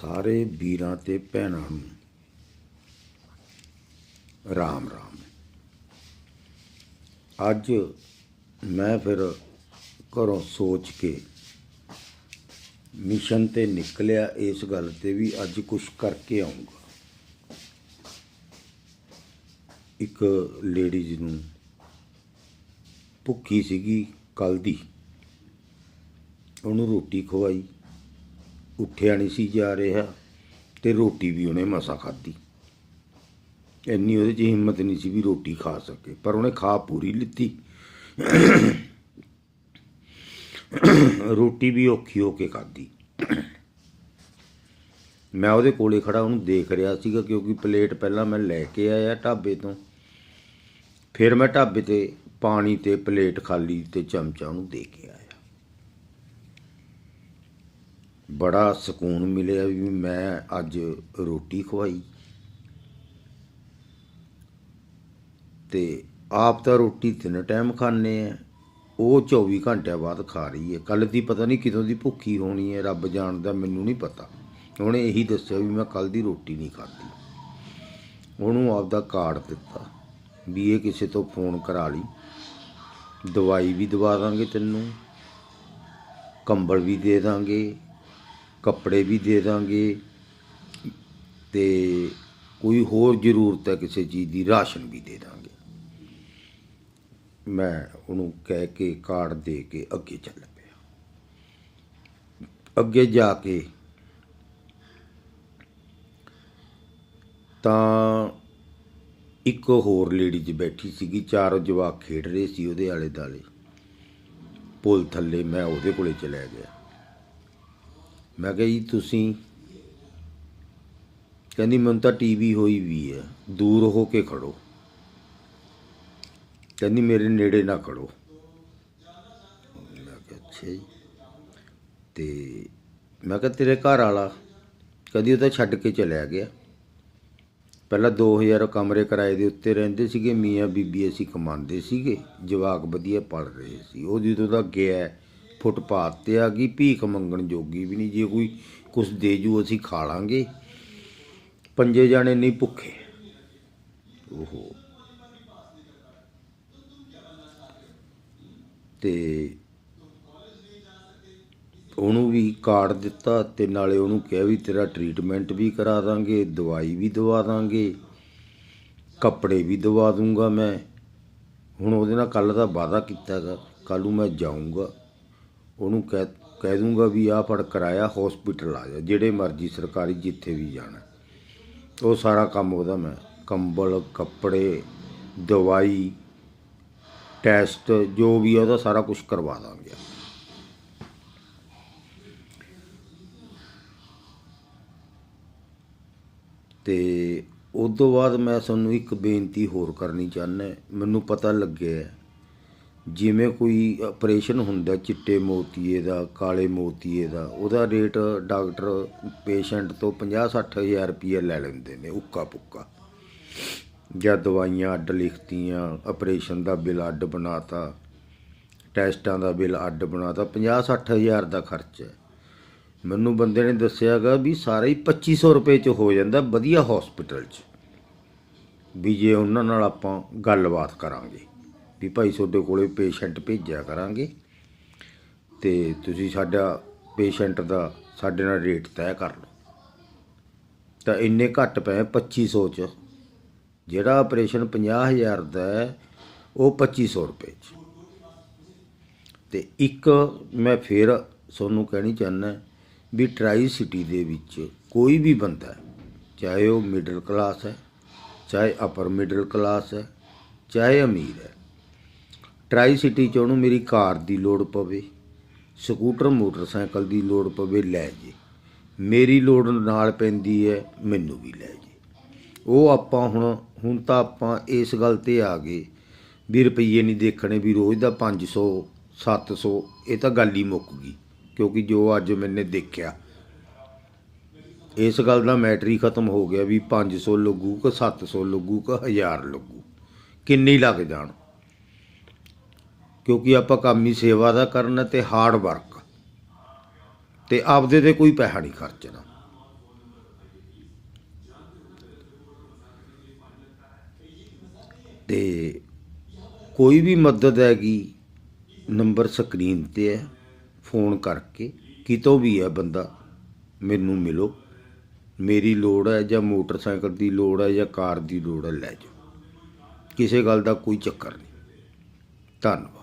ਸਾਰੇ ਵੀਰਾਂ ਤੇ ਭੈਣਾਂ ਨੂੰ ਰਾਮ ਰਾਮ। ਅੱਜ ਮੈਂ ਫਿਰ ਘਰੋਂ ਸੋਚ ਕੇ ਮਿਸ਼ਨ ਤੇ ਨਿਕਲਿਆ, ਇਸ ਗੱਲ ਤੇ ਵੀ ਅੱਜ ਕੁਝ ਕਰਕੇ ਆਉਂਗਾ ਇੱਕ ਲੇਡੀਜ਼ ਨੂੰ ਭੁੱਖੀ ਸੀਗੀ ਕੱਲ ਦੀ। ਉਹਨੂੰ ਰੋਟੀ ਖਵਾਈ। ਉੱਠਿਆ ਨਹੀਂ ਸੀ ਜਾ ਰਿਹਾ ਤੇ ਰੋਟੀ ਵੀ ਉਹਨੇ ਮਸਾ ਖਾਧੀ। ਇੰਨੀ ਉਹਦੇ 'ਚ ਹਿੰਮਤ ਨਹੀਂ ਸੀ ਵੀ ਰੋਟੀ ਖਾ ਸਕੇ, ਪਰ ਉਹਨੇ ਖਾ ਪੂਰੀ ਲਿੱਤੀ। ਰੋਟੀ ਵੀ ਔਖੀ ਹੋ ਕੇ ਖਾਧੀ। ਮੈਂ ਉਹਦੇ ਕੋਲੇ ਖੜਾ ਉਹਨੂੰ ਦੇਖ ਰਿਹਾ ਸੀਗਾ ਕਿਉਂਕਿ ਪਲੇਟ ਪਹਿਲਾਂ ਮੈਂ ਲੈ ਕੇ ਆਇਆ ਢਾਬੇ ਤੋਂ। ਫਿਰ ਮੈਂ ਢਾਬੇ ਤੇ ਪਾਣੀ ਤੇ ਪਲੇਟ ਖਾਲੀ ਤੇ ਚਮਚਾ ਉਹਨੂੰ ਦੇ ਕੇ ਆਇਆ। ਬੜਾ ਸਕੂਨ ਮਿਲਿਆ ਵੀ ਮੈਂ ਅੱਜ ਰੋਟੀ ਖਵਾਈ। ਤੇ ਆਪ ਤਾਂ ਰੋਟੀ ਤਿੰਨ ਟਾਈਮ ਖਾਣੇ ਆ। ਉਹ 24 ਘੰਟਿਆਂ ਬਾਅਦ ਖਾ ਰਹੀ ਹੈ। ਕੱਲ ਦੀ ਪਤਾ ਨਹੀਂ ਕਿਦੋਂ ਦੀ ਭੁੱਖੀ ਹੋਣੀ ਹੈ, ਰੱਬ ਜਾਣਦਾ, ਮੈਨੂੰ ਨਹੀਂ ਪਤਾ। ਉਹਨੇ ਇਹੀ ਦੱਸਿਆ ਵੀ ਮੈਂ ਕੱਲ ਦੀ ਰੋਟੀ ਨਹੀਂ ਖਾਧੀ। ਉਹਨੂੰ ਆਪਦਾ ਕਾਰਡ ਦਿੱਤਾ ਵੀ ਇਹ ਕਿਸੇ ਤੋਂ ਫੋਨ ਕਰਾ ਲਈ। ਦਵਾਈ ਵੀ ਦਵਾ ਦਾਂਗੇ ਤੈਨੂੰ, ਕੰਬਲ ਵੀ ਦੇ ਦਾਂਗੇ। ਕੱਪੜੇ ਵੀ ਦੇ ਦਾਂਗੇ ਤੇ ਕੋਈ ਹੋਰ ਜ਼ਰੂਰਤ ਹੈ ਕਿਸੇ ਚੀਜ਼ ਦੀ, ਰਾਸ਼ਨ ਵੀ ਦੇ ਦਾਂਗੇ। ਮੈਂ ਉਹਨੂੰ ਕਹਿ ਕੇ ਕਾਰਡ ਦੇ ਕੇ ਅੱਗੇ ਚੱਲ ਪਿਆ। ਅੱਗੇ ਜਾ ਕੇ ਤਾਂ ਇੱਕ ਹੋਰ ਲੇਡੀ 'ਚ ਬੈਠੀ ਸੀਗੀ, ਚਾਰ ਜਵਾਕ ਖੇਡ ਰਹੇ ਸੀ ਉਹਦੇ ਆਲੇ ਦਾਲੇ ਪੁਲ ਥੱਲੇ ਮੈਂ ਉਹਦੇ ਕੋਲੇ ਚਲਿਆ ਗਿਆ। ਮੈਂ ਕਿਹਾ ਜੀ ਤੁਸੀਂ, ਕਹਿੰਦੀ ਮੈਨੂੰ ਤਾਂ ਟੀਵੀ ਹੋਈ ਵੀ ਹੈ, ਦੂਰ ਹੋ ਕੇ ਖੜੋ। ਕਹਿੰਦੀ ਮੇਰੇ ਨੇੜੇ ਨਾ ਖੜੋ। ਮੈਂ ਕਿਹਾ, ਅੱਛਾ ਜੀ। ਤੇ ਮੈਂ ਕਿਹਾ, ਤੇਰੇ ਘਰ ਵਾਲਾ ਕਦੀ ਉਹ ਤਾਂ ਛੱਡ ਕੇ ਚਲਿਆ ਗਿਆ। ਪਹਿਲਾਂ 2000 ਕਮਰੇ ਕਿਰਾਏ ਦੇ ਉੱਤੇ ਰਹਿੰਦੇ ਸੀਗੇ, ਮੀਆਂ ਬੀਬੀ ਅਸੀਂ ਕਮਾਉਂਦੇ ਸੀਗੇ, ਜਵਾਕ ਵਧੀਆ ਪੜ ਰਹੇ ਸੀ। ਉਹ ਜਦੋਂ ਦਾ ਗਿਆ ਫੁੱਟਪਾਥ ਤੇ ਆ ਗਈ, ਭੀਖ ਮੰਗਣ ਜੋਗੀ ਵੀ ਨਹੀਂ, ਜੇ ਕੋਈ ਕੁਛ ਦੇ ਜੂ ਅਸੀਂ ਖਾ ਲਾਂਗੇ। ਪੰਜੇ ਜਾਣੇ ਨਹੀਂ ਭੁੱਖੇ। ਓਹੋ। ਤੇ ਉਹਨੂੰ ਵੀ ਕਾਰਡ ਦਿੱਤਾ ਤੇ ਨਾਲੇ ਉਹਨੂੰ ਕਿਹਾ ਵੀ ਤੇਰਾ ਟ੍ਰੀਟਮੈਂਟ ਵੀ ਕਰਾ ਦਾਂਗੇ, ਦਵਾਈ ਵੀ ਦਵਾ ਦਾਂਗੇ, ਕੱਪੜੇ ਵੀ ਦਵਾ ਦੂੰਗਾ ਮੈਂ। ਹੁਣ ਉਹਦੇ ਨਾਲ ਕੱਲ ਦਾ ਵਾਅਦਾ ਕੀਤਾ ਹੈਗਾ ਕੱਲ ਨੂੰ ਮੈਂ ਜਾਊਂਗਾ। ਉਹਨੂੰ ਕਹਿ ਕਹਿ ਦੂੰਗਾ ਵੀ ਆਹ ਫੜ ਕਰਾਇਆ ਹਸਪੀਟਲ ਆ ਜਾ, ਜਿਹੜੇ ਮਰਜ਼ੀ ਸਰਕਾਰੀ ਜਿੱਥੇ ਵੀ ਜਾਣਾ। ਉਹ ਸਾਰਾ ਕੰਮ ਉਹਦਾ ਮੈਂ, ਕੰਬਲ, ਕੱਪੜੇ, ਦਵਾਈ ਟੈਸਟ ਜੋ ਵੀ ਆ ਉਹਦਾ ਸਾਰਾ ਕੁਝ ਕਰਵਾ ਦਾਂਗੇ। ਤੇ ਉਸ ਤੋਂ ਬਾਅਦ ਮੈਂ ਤੁਹਾਨੂੰ ਇੱਕ ਬੇਨਤੀ ਹੋਰ ਕਰਨੀ ਚਾਹੁੰਦਾ, ਮੈਨੂੰ ਪਤਾ ਲੱਗਿਆ ਜਿਵੇਂ ਕੋਈ ਆਪਰੇਸ਼ਨ ਹੁੰਦਾ ਚਿੱਟੇ ਮੋਤੀਏ ਦਾ, ਕਾਲੇ ਮੋਤੀਏ ਦਾ, ਉਹਦਾ ਰੇਟ ਡਾਕਟਰ ਪੇਸ਼ੈਂਟ ਤੋਂ 50-60 ਹਜ਼ਾਰ ਰੁਪਏ ਲੈ ਲੈਂਦੇ ਨੇ ਉੱਕਾ ਪੁੱਕਾ ਜਾਂ ਦਵਾਈਆਂ ਅੱਡ ਲਿਖਤੀਆਂ, ਆਪਰੇਸ਼ਨ ਦਾ ਬਿੱਲ ਅੱਡ ਬਣਾਤਾ, ਟੈਸਟਾਂ ਦਾ ਬਿੱਲ ਅੱਡ ਬਣਾਤਾ 50-60 ਹਜ਼ਾਰ ਦਾ ਖਰਚ ਹੈ। ਮੈਨੂੰ ਬੰਦੇ ਨੇ ਦੱਸਿਆਗਾ ਵੀ ਸਾਰਾ ਹੀ 2500 ਰੁਪਏ ਚ ਹੋ ਜਾਂਦਾ ਵਧੀਆ ਹਸਪੀਟਲ 'ਚ। ਵੀ ਜੇ ਉਹਨਾਂ ਨਾਲ ਆਪਾਂ ਗੱਲਬਾਤ ਕਰਾਂਗੇ। ਵੀ ਭਾਈ ਤੁਹਾਡੇ ਕੋਲੇ ਪੇਸ਼ੈਂਟ ਭੇਜਿਆ ਕਰਾਂਗੇ ਤੇ ਤੁਸੀਂ ਸਾਡਾ ਪੇਸ਼ੈਂਟ ਦਾ ਸਾਡੇ ਨਾਲ ਰੇਟ ਤੈਅ ਕਰ ਲਓ। ਤਾਂ ਇੰਨੇ ਘੱਟ ਪਏ 2500 ਚ। ਜਿਹੜਾ ਆਪਰੇਸ਼ਨ 50000 ਦਾ ਹੈ, ਉਹ 2500 ਰੁਪਏ ਚ। ਤੇ ਇੱਕ ਮੈਂ ਫੇਰ ਤੁਹਾਨੂੰ ਕਹਿਣੀ ਚਾਹੁੰਦਾ ਵੀ ਟਰਾਈ ਸਿਟੀ ਦੇ ਵਿੱਚ ਕੋਈ ਵੀ ਬੰਦਾ ਚਾਹੇ ਉਹ ਮਿਡਲ ਕਲਾਸ ਹੈ, ਚਾਹੇ ਅਪਰ ਮਿਡਲ ਕਲਾਸ ਹੈ, ਚਾਹੇ ਅਮੀਰ ਹੈ ਟਰਾਈ ਸਿਟੀ ਚ ਉਹਨੂੰ ਮੇਰੀ ਕਾਰ ਦੀ ਲੋੜ ਪਵੇ, ਸਕੂਟਰ, ਮੋਟਰਸਾਈਕਲ ਦੀ ਲੋੜ ਪਵੇ, ਲੈ ਜੇ। ਮੇਰੀ ਲੋੜ ਨਾਲ ਪੈਂਦੀ ਹੈ, ਮੈਨੂੰ ਵੀ ਲੈ ਜੇ। ਉਹ ਆਪਾਂ ਹੁਣ ਹੁਣ ਤਾਂ ਆਪਾਂ ਇਸ ਗੱਲ ਤੇ ਆ ਗਏ ਵੀ ਰੁਪਈਏ ਨਹੀਂ ਦੇਖਣੇ, ਵੀ ਰੋਜ਼ ਦਾ 500 700 ਇਹ ਤਾਂ ਗੱਲ ਹੀ ਮੁੱਕ ਗਈ। ਕਿਉਂਕਿ ਜੋ ਅੱਜ ਮੈਨੇ ਦੇਖਿਆ, ਇਸ ਗੱਲ ਦਾ ਮੈਟਰ ਹੀ ਖਤਮ ਹੋ ਗਿਆ ਵੀ 500 ਲੱਗੂ ਕਿ 700 ਲੱਗੂ ਕਿ 1000 ਲੱਗੂ। ਕਿੰਨੇ ਲੱਗ ਜਾਣ। ਕਿਉਂਕਿ ਆਪਾਂ ਕੰਮ ਹੀ ਸੇਵਾ ਦਾ ਕਰਨਾ ਤੇ ਹਾਰਡ ਵਰਕ ਤੇ ਆਪਦੇ ਤੇ ਕੋਈ ਪੈਸਾ ਨਹੀਂ ਖਰਚਣਾ। ਤੇ ਕੋਈ ਵੀ ਮਦਦ ਹੈਗੀ ਨੰਬਰ ਸਕਰੀਨ ਤੇ ਹੈ ਫੋਨ ਕਰਕੇ, ਕਿਤੋਂ ਵੀ ਹੈ ਬੰਦਾ, ਮੈਨੂੰ ਮਿਲੋ। ਮੇਰੀ ਲੋੜ ਹੈ ਜਾਂ ਮੋਟਰਸਾਈਕਲ ਦੀ ਲੋੜ ਹੈ ਜਾਂ ਕਾਰ ਦੀ ਲੋੜ ਹੈ, ਲੈ ਜਾਓ। ਕਿਸੇ ਗੱਲ ਦਾ ਕੋਈ ਚੱਕਰ ਨਹੀਂ। ਧੰਨਵਾਦ।